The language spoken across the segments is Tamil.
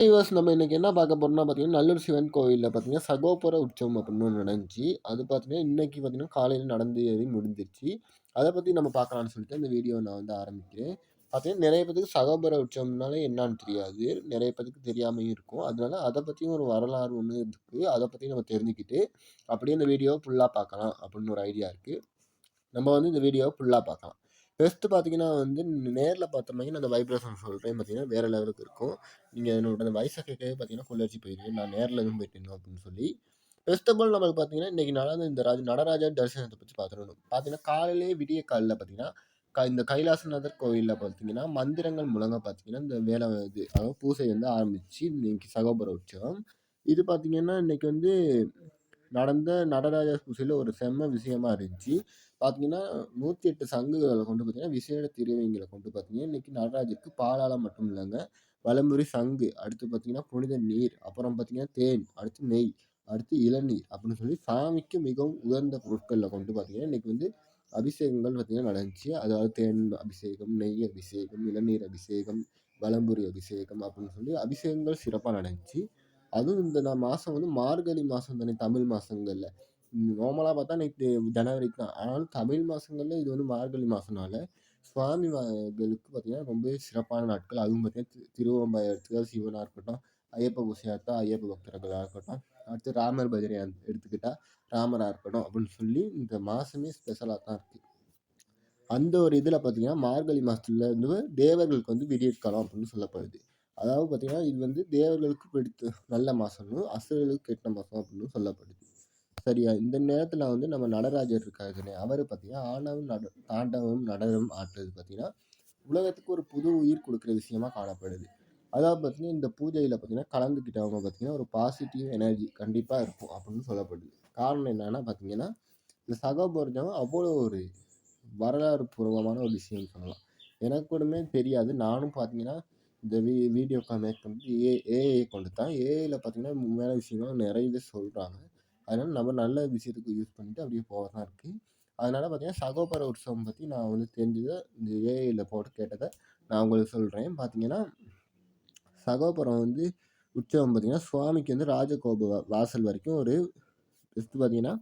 வியூவர்ஸ் நம்ம இன்னைக்கு என்ன பார்க்க போகிறோம்னா பார்த்தீங்கன்னா நல்லூர் சிவன் கோவிலில் பார்த்தீங்கன்னா சகோபுர உற்சவம் அப்படின்னு ஒன்று நடந்துச்சு. அது பார்த்தீங்கன்னா இன்னைக்கு பார்த்தீங்கன்னா காலையில் நடந்து ஏறி முடிஞ்சிருச்சு. அதை பற்றி நம்ம பார்க்கலாம்னு சொல்லிட்டு இந்த வீடியோ நான் வந்து ஆரம்பிக்கிறேன். பார்த்தீங்கன்னா நிறைய பேருக்கு சகோபுர உற்சவம்னாலே என்னான்னு தெரியாது. நிறைய பேருக்கு தெரியாமையும் இருக்கும். அதனால அதை பற்றியும் ஒரு வரலாறு ஒன்று இருக்குது அதை பற்றி நம்ம தெரிஞ்சுக்கிட்டு அப்படியே இந்த வீடியோவை ஃபுல்லாக பார்க்கலாம் அப்படின்னு ஒரு ஐடியா இருக்குது நம்ம வந்து இந்த வீடியோவை ஃபுல்லாக பார்க்கலாம். ஃபஸ்ட்டு பார்த்தீங்கன்னா வந்து நேரில் பார்த்தோம்னா அந்த வைப்ரேஷன் சொல்கிறேன் பார்த்தீங்கன்னா வேறு லெவலுக்கு இருக்கும். நீங்கள் என்னோட அந்த வயசை கேட்கவே பார்த்தீங்கன்னா கொள்ளடிச்சு போயிருக்கேன் நான் நேரில் எதுவும் போயிட்டு அப்படின்னு சொல்லி. ஃபர்ஸ்ட் ஆஃப் ஆல் நம்மளுக்கு பார்த்தீங்கன்னா இன்றைக்கி நடந்த இந்த ராஜ நடராஜா தரிசனத்தை பற்றி பார்த்துடணும். பார்த்தீங்கன்னா காலையிலே விடிய காலில் பார்த்தீங்கன்னா க இந்த கைலாசநாதர் கோயிலில் பார்த்தீங்கன்னா மந்திரங்கள் மூலமாக பார்த்தீங்கன்னா இந்த வேலை இது அதாவது பூசை வந்து ஆரம்பிச்சு இன்னைக்கு சகோபர உற்சவம். இது பார்த்தீங்கன்னா இன்னைக்கு வந்து நடந்த நடராஜா பூசையில் ஒரு செம்ம விஷயமா இருந்துச்சு. பார்த்தீங்கன்னா நூற்றி எட்டு சங்குகளை கொண்டு பார்த்தீங்கன்னா விசேட திருவைங்களை கொண்டு பார்த்தீங்கன்னா இன்றைக்கி நடராஜருக்கு பாலால் மட்டும் இல்லைங்க. வலம்புரி சங்கு அடுத்து பார்த்தீங்கன்னா புனித நீர் அப்புறம் பார்த்தீங்கன்னா தேன் அடுத்து நெய் அடுத்து இளநீர் அப்படின்னு சொல்லி சாமிக்கு மிகவும் உயர்ந்த பொருட்களில் கொண்டு பார்த்தீங்கன்னா இன்றைக்கி வந்து அபிஷேகங்கள் பார்த்திங்கன்னா நடந்துச்சு. அதாவது தேன் அபிஷேகம் நெய் அபிஷேகம் இளநீர் அபிஷேகம் வலம்புரி அபிஷேகம் அப்படின்னு சொல்லி அபிஷேகங்கள் சிறப்பாக நடந்துச்சு. அதுவும் இந்த மாதம் வந்து மார்கழி மாதம் தானே தமிழ் மாதங்களில் நார்மலாக பார்த்தா நேற்று ஜனவரிக்கு தான். ஆனாலும் தமிழ் மாதங்கள்ல இது வந்து மார்கழி மாதம்னால சுவாமிகளுக்கு பார்த்திங்கன்னா ரொம்பவே சிறப்பான நாட்கள். அதுவும் பார்த்திங்கன்னா திருவம்பாய் எடுத்துக்கிட்டால் சிவனாக இருக்கட்டும் ஐயப்ப பூசையாக இருக்கட்டும் ஐயப்ப பக்தர்களாக இருக்கட்டும் அடுத்து ராமர் பஜனை எடுத்துக்கிட்டால் ராமராக இருக்கட்டும் அப்படின்னு சொல்லி இந்த மாதமே ஸ்பெஷலாக தான் இருக்குது அந்த ஒரு இதில் பார்த்திங்கன்னா மார்கழி மாதத்துல வந்து தேவர்களுக்கு வந்து விடியற்காலம் அப்படின்னு சொல்லப்படுது. அதாவது பார்த்திங்கன்னா இது வந்து தேவர்களுக்கு பிடித்த நல்ல மாதம்னு அசுரர்களுக்கு கெட்ட மாதம் அப்படின்னு சொல்லப்படுது. சரியா? இந்த நேரத்தில் வந்து நம்ம நடராஜர் இருக்காரு அவர் பார்த்தீங்கன்னா ஆணவம் நட தாண்டவம் நடனம் ஆட்டுறது பார்த்தீங்கன்னா உலகத்துக்கு ஒரு புது உயிர் கொடுக்குற விஷயமா காணப்படுது. அதாவது பார்த்தீங்கன்னா இந்த பூஜையில் பார்த்தீங்கன்னா கலந்துக்கிட்டவங்க பார்த்தீங்கன்னா ஒரு பாசிட்டிவ் எனர்ஜி கண்டிப்பாக இருக்கும் அப்படின்னு சொல்லப்படுது. காரணம் என்னென்னா பார்த்தீங்கன்னா இந்த சகோபோர்ஜம் அவ்வளோ ஒரு வரலாறு பூர்வமான ஒரு விஷயம்னு சொல்லலாம். எனக்கு கூடமே தெரியாது. நானும் பார்த்தீங்கன்னா இந்த வீ வீடியோ மேக் வந்து ஏ ஏஐ கொண்டு தான் ஏஐயில் பார்த்தீங்கன்னா உண்மையான விஷயங்கள் நிறையவே சொல்கிறாங்க அதனால் நம்ம நல்ல விஷயத்துக்கு யூஸ் பண்ணிவிட்டு அப்படியே போக தான் இருக்குது அதனால் பார்த்தீங்கன்னா சகோபர உற்சவம் பற்றி நான் வந்து தெரிஞ்சதை இந்த ஏஐயில் போட்டு கேட்டதை நான் உங்களுக்கு சொல்கிறேன் பார்த்தீங்கன்னா சகோபுரம் வந்து உற்சவம் பார்த்திங்கன்னா சுவாமிக்கு வந்து ராஜகோபுர வாசல் வரைக்கும் ஒரு ஃபஸ்ட்டு பார்த்திங்கன்னா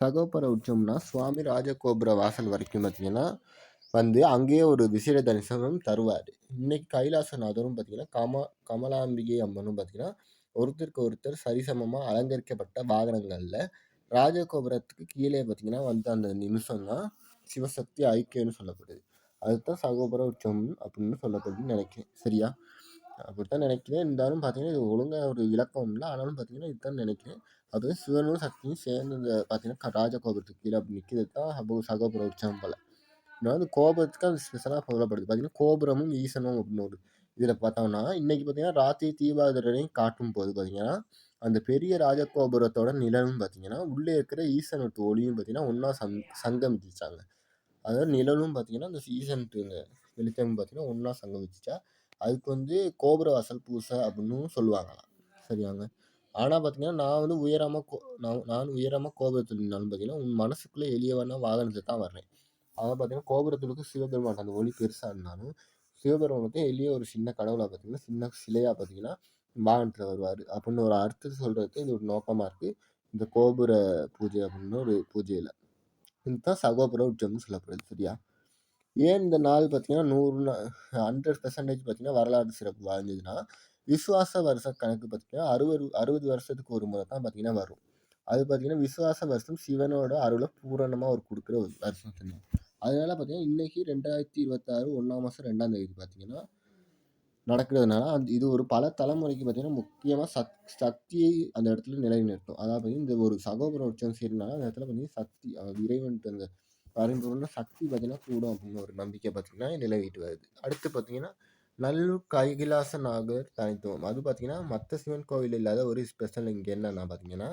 சகோபர உற்சவம்னா சுவாமி ராஜகோபுர வாசல் வரைக்கும் பார்த்திங்கன்னா வந்து அங்கேயே ஒரு விசேட தரிசனம் தருவார். இன்னைக்கு கைலாசநாதரும் பார்த்திங்கன்னா கம கமலாம்பிகை அம்மனும் பார்த்திங்கன்னா ஒருத்தருக்கு ஒருத்தர் சரிசமமாக அலங்கரிக்கப்பட்ட வாகனங்களில் ராஜகோபுரத்துக்கு கீழே பார்த்தீங்கன்னா வந்து அந்த நிமிஷம் தான் சிவசக்தி ஐக்கியம்னு சொல்லப்படுது. அதுதான் சகோபுர உற்சவம் அப்படின்னு சொல்லப்படுதுன்னு நினைக்கிறேன். சரியா? அப்படித்தான் நினைக்கிறேன். இருந்தாலும் பார்த்தீங்கன்னா இது ஒழுங்காக ஒரு விளக்கம் இல்லை. ஆனாலும் பார்த்தீங்கன்னா இதுதான் நினைக்கிறேன். அது சிவனும் சக்தியும் சேர்ந்து இந்த பார்த்தீங்கன்னா ராஜகோபுரத்துக்கு கீழே அப்படி நிற்கிறது தான் சகோபுர உற்சவம் போல். இன்னும் வந்து கோபுரத்துக்கு அது ஸ்பெஷலாக சொல்லப்படுது பார்த்தீங்கன்னா கோபுரமும் ஈசனும் அப்படின்னு ஒரு இதில் பார்த்தோம்னா இன்றைக்கி பார்த்தீங்கன்னா ராத்திரி தீபாவளியும் காட்டும் போது பார்த்தீங்கன்னா அந்த பெரிய ராஜகோபுரத்தோட நிழலும் பார்த்தீங்கன்னா உள்ளே இருக்கிற ஈசனுட்டு ஒளியும் பார்த்தீங்கன்னா ஒன்றா சங் சங்கமிச்சிச்சாங்க அதாவது நிழலும் பார்த்தீங்கன்னா அந்த ஈசனுட்டுங்க வெளிச்சம் பார்த்தீங்கன்னா ஒன்றா சங்கமிச்சிச்சா அதுக்கு வந்து கோபுர வாசல் பூசை அப்படின்னு சொல்லுவாங்களாம். சரியாங்க? ஆனால் பார்த்தீங்கன்னா நான் வந்து உயரமாக கோ நான் நான் உயரமாக கோபுரத்தில் நின்னாலும் பார்த்தீங்கன்னா உன் மனசுக்குள்ளே எளியவான வாகனத்தை தான் வர்றேன். அதாவது பார்த்தீங்கன்னா கோபுரத்துக்கு சிவபெருமான் அந்த ஒளி பெருசாக இருந்தாலும் சிவபெருமானத்தையும் எளிய ஒரு சின்ன கடவுளாக பார்த்தீங்கன்னா சின்ன சிலையாக பார்த்தீங்கன்னா வாகனத்தில் வருவார். அப்படின்னு ஒரு அர்த்தத்தை சொல்கிறதுக்கு இது ஒரு நோக்கமாக இருக்குது இந்த கோபுர பூஜை அப்படின்னு ஒரு பூஜையில். இதுதான் சகோபுர உற்சவம்னு சொல்லப்படுது சரியா? ஏன் இந்த நாள் பார்த்தீங்கன்னா நூறு ஹண்ட்ரட் பெர்சன்டேஜ் பார்த்தீங்கன்னா வரலாறு சிறப்பு வாழ்ந்ததுன்னா விசுவாச வருஷ கணக்கு பார்த்தீங்கன்னா அறுபது அறுபது வருஷத்துக்கு ஒரு முறை தான் பார்த்தீங்கன்னா வரும். அது பார்த்தீங்கன்னா விசுவாச வருஷம் சிவனோட அருளை பூரணமாக ஒரு கொடுக்குற ஒரு வருஷம் அதனால பார்த்தீங்கன்னா இன்னைக்கு ரெண்டாயிரத்தி இருபத்தாறு ஒன்றாம் மாதம் ரெண்டாம் தேதி பார்த்தீங்கன்னா நடக்கிறதுனால அந்த இது ஒரு பல தலைமுறைக்கு பார்த்திங்கன்னா முக்கியமாக சக் சக்தியை அந்த இடத்துல நிலைநிறுத்தும். அதாவது இந்த ஒரு சகோதர உற்சவம் செய்யறதுனால அந்த இடத்துல பார்த்தீங்கன்னா சக்தி இறைவன்ட்டு அந்த பரிம்பொருள் சக்தி பார்த்தீங்கன்னா கூடும் அப்படின்னு ஒரு நம்பிக்கை பார்த்தீங்கன்னா நிலவிட்டு வருது. அடுத்து பார்த்தீங்கன்னா நல்லூர் கைகிலாச நாகர் தனித்துவம். அது பார்த்தீங்கன்னா மற்ற சிவன் கோவில் இல்லாத ஒரு ஸ்பெஷல் இங்கே என்னென்னா பார்த்திங்கன்னா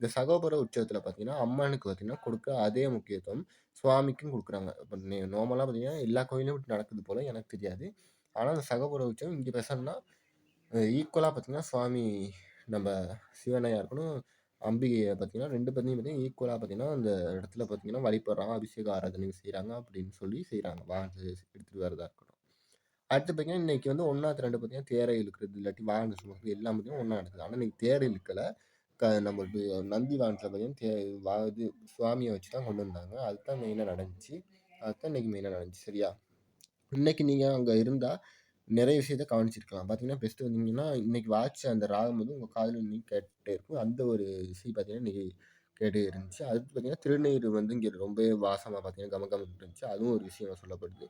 இந்த சகோபுர உற்சவத்தில் பார்த்தீங்கன்னா அம்மனுக்கு பார்த்தீங்கன்னா கொடுக்க அதே முக்கியத்துவம் சுவாமிக்கும் கொடுக்குறாங்க இப்போ நார்மலாக பார்த்தீங்கன்னா எல்லா கோயிலும் இப்படி நடக்குது போல் எனக்கு தெரியாது ஆனால் அந்த சகோபுர உற்சவம் இங்கே பேசணும்னா ஈக்குவலாக பார்த்தீங்கன்னா சுவாமி நம்ம சிவனையாக இருக்கணும் அம்பிகையை பார்த்தீங்கன்னா ரெண்டு பேர்த்தையும் பார்த்தீங்கன்னா ஈக்குவலாக பார்த்தீங்கன்னா அந்த இடத்துல பார்த்தீங்கன்னா வழிபடுறாங்க அபிஷேக ஆராதனை செய்கிறாங்க அப்படின்னு சொல்லி செய்கிறாங்க வாழ்ந்து எடுத்துகிட்டு வரதா இருக்கட்டும் அடுத்து பார்த்தீங்கன்னா, இன்றைக்கி வந்து 1ஆத்து 2 பார்த்தீங்கன்னா, தேரை இழுக்கிறது, இல்லாட்டி வாழ்ந்து சுமக்கிறது எல்லாம் பார்த்தீங்கன்னா ஒன்றா நடக்குது. ஆனால் இன்னைக்கு தேர் இழுக்கல. க நம்ம நந்தி வாகனத்தில பார்த்தீங்கன்னா, தே வா இது சுவாமியை வச்சு தான் கொண்டு வந்தாங்க. அதுதான் மெயினாக நடந்துச்சு. அதுதான் இன்னைக்கு மெயினாக நடந்துச்சு. சரியா? இன்னைக்கு நீங்கள் அங்கே இருந்தால் நிறைய விஷயத்த கவனிச்சிருக்கலாம். பார்த்தீங்கன்னா, பெஸ்ட்டு வந்தீங்கன்னா, இன்றைக்கி வாட்ச் அந்த ராகம் வந்து உங்கள் காதில் இன்னைக்கு கேட்டுகிட்டே இருக்கும். அந்த ஒரு விஷயம் பார்த்தீங்கன்னா, இன்றைக்கி கேட்டு இருந்துச்சு. அது பார்த்தீங்கன்னா, திருநீர் வந்து இங்கே ரொம்பவே வாசமாக பார்த்தீங்கன்னா, கம இருந்துச்சு. அதுவும் ஒரு விஷயம் சொல்லப்படுது.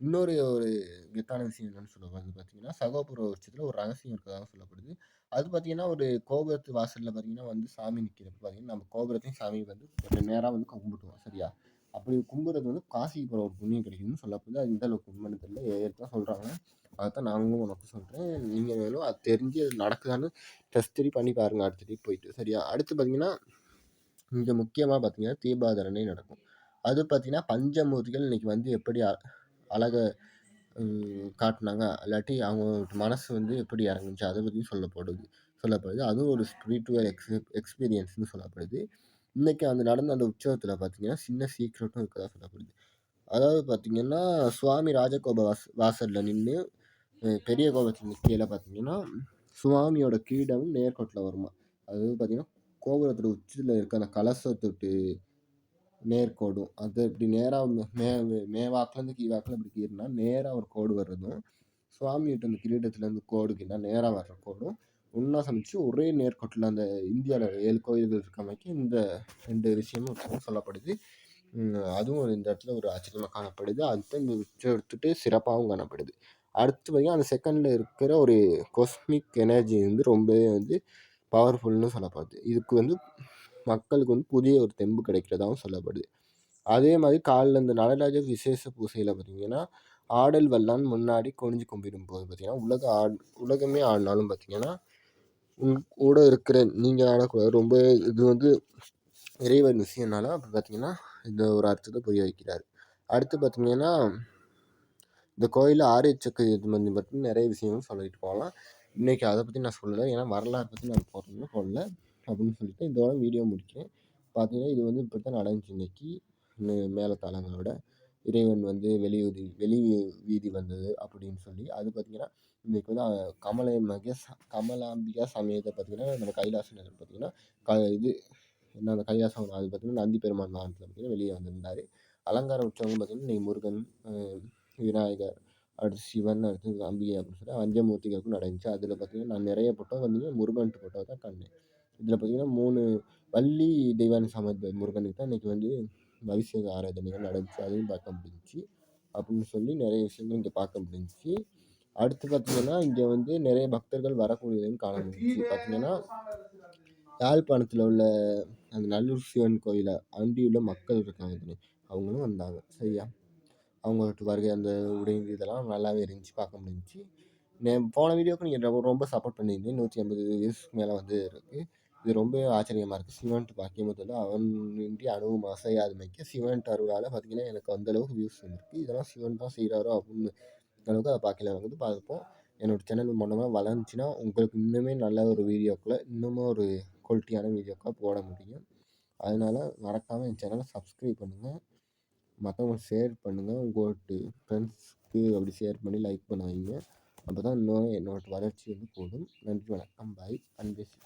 இன்னொரு ஒரு கெத்தான விஷயம் என்னென்னு சொல்லப்படுது பார்த்தீங்கன்னா, சகோபுர உச்சத்தில் ஒரு ரகசியம் இருக்கிறதாக சொல்லப்படுது. அது பார்த்தீங்கன்னா, ஒரு கோபுரத்து வாசலில் பார்த்தீங்கன்னா வந்து சாமி நிற்கிறப்ப பார்த்தீங்கன்னா, நம்ம கோபுரத்தையும் சாமி வந்து கொஞ்சம் நேராக வந்து கும்பிடுவோம் சரியா? அப்படி கும்பிட்றது வந்து காசிக்கு போகிற ஒரு புண்ணியம் கிடைக்கும்னு சொல்லப்படுது. அது எந்த அளவுக்கு உண்மைன்னு தெரியல. ஏற்கனவே சொல்கிறாங்க அதைத்தான் நாங்களும் உனக்கு சொல்கிறேன் நீங்கள் வேணும் அது தெரிஞ்சு அது நடக்குதான்னு டெஸ்ட் சரி பண்ணி பாருங்கள் அடுத்தடி போயிட்டு. சரியா? அடுத்து பார்த்தீங்கன்னா, இங்கே முக்கியமாக பார்த்தீங்கன்னா, தீபாராதனை நடக்கும். அது பார்த்தீங்கன்னா, பஞ்சமூர்த்திகள் இன்னைக்கு வந்து எப்படி அ அழக காட்டினாங்க இல்லாட்டி அவங்க மனசு வந்து எப்படி இறங்குச்சு, அதை பற்றியும் சொல்லப்படுது சொல்லப்படுது. அதுவும் ஒரு ஸ்பிரிச்சுவல் எக்ஸ் எக்ஸ்பீரியன்ஸ்னு சொல்லப்படுது. இன்றைக்கி அந்த நடந்த அந்த உற்சவத்தில் பார்த்தீங்கன்னா, சின்ன சீக்ரெட்டும் இருக்கிறதா சொல்லப்படுது. அதாவது பார்த்திங்கன்னா சுவாமி ராஜகோப வாச வாசல்ல நின்று பெரிய கோபுரத்தில கீழே பார்த்தீங்கன்னா, சுவாமியோட கிரீடம் நேர்கோட்டில் வருமா அதாவது பார்த்தீங்கன்னா, கோபுரத்தோட உச்சியில் இருக்க அந்த கலசத்தொட்டு நேர்கோடும். அது இப்படி நேராக மே மேவாக்குலேருந்து வாக்கில் இப்படி கீறினா நேராக ஒரு கோடு வர்றதும், சுவாமிகிட்ட அந்த கிரீடத்துலேருந்து கீழே நேராக வர்ற கோடும், ஒன்றா சமைச்சு ஒரே நேர்கோட்டில் அந்த இந்தியாவில் ஏழு கோயில்கள் இருக்கமைக்கு இந்த ரெண்டு விஷயமும் சொல்லப்படுது. அதுவும் இந்த இடத்துல ஒரு ஆச்சரியமாக காணப்படுது. அடுத்து இந்த எடுத்துட்டு சிறப்பாகவும் காணப்படுது. அடுத்து பார்த்தீங்கன்னா, அந்த செகண்டில் இருக்கிற ஒரு கொஸ்மிக் எனர்ஜி வந்து ரொம்பவே வந்து பவர்ஃபுல்னு சொல்லப்படுது. இதுக்கு வந்து மக்களுக்கு வந்து புதிய ஒரு தெம்பு கிடைக்கிறதாகவும் சொல்லப்படுது. அதே மாதிரி காலைல இந்த நடராஜர் விசேஷ பூசையில் பார்த்தீங்கன்னா, ஆடல் வல்லான் முன்னாடி குனிஞ்சு கும்பிடும்போது பார்த்தீங்கன்னா, உலக ஆட் உலகமே ஆடினாலும் பார்த்தீங்கன்னா, உங்க கூட இருக்கிற நீங்கள் ஆடக்கூடாது. ரொம்ப இது வந்து இறைவன் விஷயம்னால அப்போ பார்த்தீங்கன்னா, இந்த ஒரு அர்த்தத்தை புரிய வைக்கிறார் அடுத்து பார்த்தீங்கன்னா, இந்த கோயிலில் ஆரியச்சக்கு சக்கர இது பற்றி நிறைய விஷயங்கள் சொல்லிட்டு போகலாம். இன்றைக்கி அதை பற்றி நான் சொல்லலை ஏன்னா வரலாறு பற்றி நான் போகிறதுன்னு சொல்லலை அப்படின்னு சொல்லிட்டு இதோட வீடியோ முடிக்கிறேன். பார்த்தீங்கன்னா, இது வந்து இப்படித்தான் நடந்துச்சு இன்னைக்கு. மே மேளதாளங்களோட. இறைவன் வந்து வெளியூதி வெளி வீதி வந்தது அப்படின்னு சொல்லி, அது பார்த்தீங்கன்னா, இன்றைக்கு வந்து கமலை மகேஷ் கமலாம்பிகா சமயத்தை பார்த்தீங்கன்னா, நம்ம கைலாசநாதர் பார்த்தீங்கன்னா, க இது என்ன அந்த கைலாசம் அது பார்த்தீங்கன்னா, நந்தி பெருமான் வாகனத்தில பார்த்தீங்கன்னா, வெளியே வந்திருந்தார் அலங்கார உற்சவம் பார்த்தீங்கன்னா, இன்னைக்கு முருகன், விநாயகர், அடுத்து சிவன், அடுத்து அம்பிகை அப்படின்னு சொல்லி அஞ்சமூர்த்திகளுக்கும் நடந்துச்சு. அதில் பார்த்தீங்கன்னா, நான் நிறைய ஃபோட்டோ வந்து முருகன்ட்டு ஃபோட்டோ தான் கண்டேன். இதில் பார்த்தீங்கன்னா, மூணு வள்ளி தெய்வானை சமத் முருகனுக்கு தான் இன்னைக்கு வந்து அபிஷேக ஆராதனைகள் நடந்துச்சு. அதையும் பார்க்க முடிஞ்சிச்சு அப்படின்னு சொல்லி நிறைய விஷயங்கள் இங்கே பார்க்க முடிஞ்சிச்சு அடுத்து பார்த்தீங்கன்னா, இங்கே வந்து நிறைய பக்தர்கள் வரக்கூடியதையும் காண முடிஞ்சிச்சு பார்த்தீங்கன்னா, யாழ்ப்பாணத்தில் உள்ள அந்த நல்லூர் சிவன் கோயிலை அண்டியுள்ள மக்கள் இருக்காங்க இதில் அவங்களும் வந்தாங்க. சரியா? அவங்கள்ட்ட வருகை அந்த உடை இதெல்லாம் நல்லாவே இருந்துச்சு. பார்க்க முடிஞ்சிச்சு நே போன வீடியோவுக்கு நீங்கள் ரொம்ப ரொம்ப சப்போர்ட் பண்ணியிருந்தீங்க. 180 வியூஸ்க்கு மேலே வந்து இருக்குது இது ரொம்பவே ஆச்சரியமாக இருக்குது சிவன்ட்டு பாக்கியமும் அவன் அவனின்றி அணுவும் அசையாதுமைக்கு சிவன்ட்டு அருளால் பார்த்தீங்கன்னா, எனக்கு அந்த அளவுக்கு வியூஸ் வந்திருக்கு. இதெல்லாம் சிவன் தான் செய்கிறாரோ அப்படின்னு அளவுக்கு அதை பார்க்கலாம் வந்து பார்ப்போம். என்னோட சேனல் மூலமாக வளர்ந்துச்சுன்னா, உங்களுக்கு இன்னுமே நல்ல ஒரு வீடியோக்களை இன்னமும் ஒரு குவாலிட்டியான வீடியோக்களை போட முடியும். அதனால் மறக்காமல் என் சேனலை சப்ஸ்கிரைப் பண்ணுங்கள் மற்றவங்க ஷேர் பண்ணுங்கள் உங்கள்கிட்ட ஃப்ரெண்ட்ஸ்க்கு அப்படி ஷேர் பண்ணி லைக் பண்ண வைங்க. அப்பதான் இன்னும் என்னோட வளர்ச்சி வந்து கூடும். நன்றி, வணக்கம். பாய். அன்பேசி